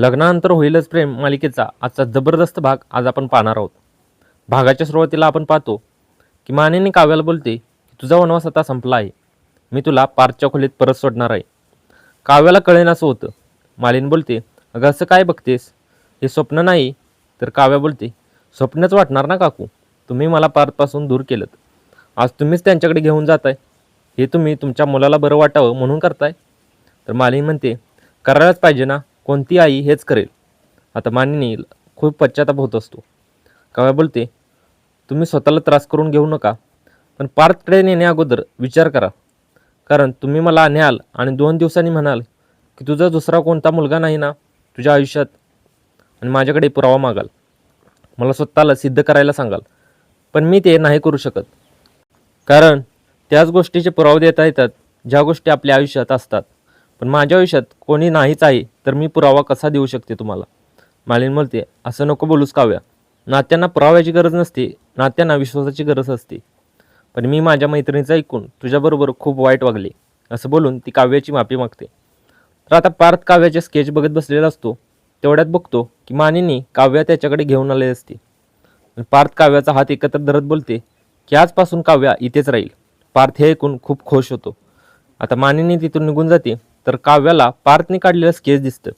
लग्नानंतर होईलच प्रेम मालिकेचा आजचा जबरदस्त भाग आज आपण पाहणार आहोत. भागाच्या सुरुवातीला आपण पाहतो की मानेने काव्याला बोलते की तुझा वनवास आता संपला आहे. मी तुला पार्कच्या खोलीत परत सोडणार आहे. काव्याला कळेन असं होतं. मालिन बोलते अगं असं काय बघतेस? हे स्वप्न नाही. तर काव्या बोलते स्वप्नच वाटणार ना काकू? तुम्ही मला पारपासून दूर केलं आज तुम्हीच त्यांच्याकडे घेऊन जाताय. हे तुम्ही तुमच्या मुलाला बरं वाटावं म्हणून करताय. तर मालिनी म्हणते करायलाच पाहिजे ना. कोणती आई हेच करेल. आता मानिनी खूप पश्चाताप होत असतो. काव्या बोलते तुम्ही स्वतःला त्रास करून घेऊ नका पण पार्ककडे नेण्या अगोदर विचार करा. कारण तुम्ही मला न्याल आणि दोन दिवसांनी म्हणाल की तुझा दुसरा कोणता मुलगा नाही ना तुझ्या आयुष्यात. आणि माझ्याकडे पुरावा मागाल. मला स्वतःला सिद्ध करायला सांगाल. पण मी ते नाही करू शकत. कारण त्याच गोष्टीचे पुरावे देता येतात ज्या गोष्टी आपल्या आयुष्यात असतात. पण माझ्या आयुष्यात कोणी नाहीच आहे तर मी पुरावा कसा देऊ शकते तुम्हाला? मालिन बोलते असं नको बोलूस काव्या. नात्यांना पुराव्याची गरज नसते नात्यांना विश्वासाची गरज असते. पण मी माझ्या मैत्रिणीचं ऐकून तुझ्याबरोबर खूप वाईट वागले. असं बोलून ती काव्याची माफी मागते. तर आता पार्थ काव्याचे स्केच बघत बसलेला असतो. तेवढ्यात बघतो की मानिनी काव्या त्याच्याकडे घेऊन आले असते. पार्थ काव्याचा हात एकत्र धरत बोलते की आजपासून काव्या इथेच राहील. पार्थ हे ऐकून खूप खुश होतो. आता मानिनी तिथून निघून जाते. तर काव्याला पार्थने काढलेलं स्केच दिसतं.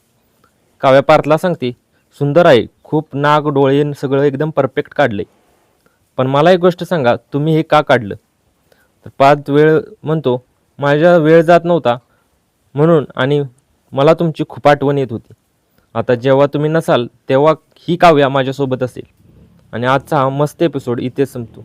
काव्या पार्थला सांगते सुंदर आहे खूप नाक डोळे सगळं एकदम परफेक्ट काढले पण मला एक गोष्ट सांगा तुम्ही हे का काढलं? तर पार्थ वेळ म्हणतो माझ्या वेळ जात नव्हता. म्हणून आणि मला तुमची खूप आठवण येत होती. आता जेव्हा तुम्ही नसाल तेव्हा ही काव्या माझ्यासोबत असेल. आणि आजचा हा मस्त एपिसोड इथेच संपतो.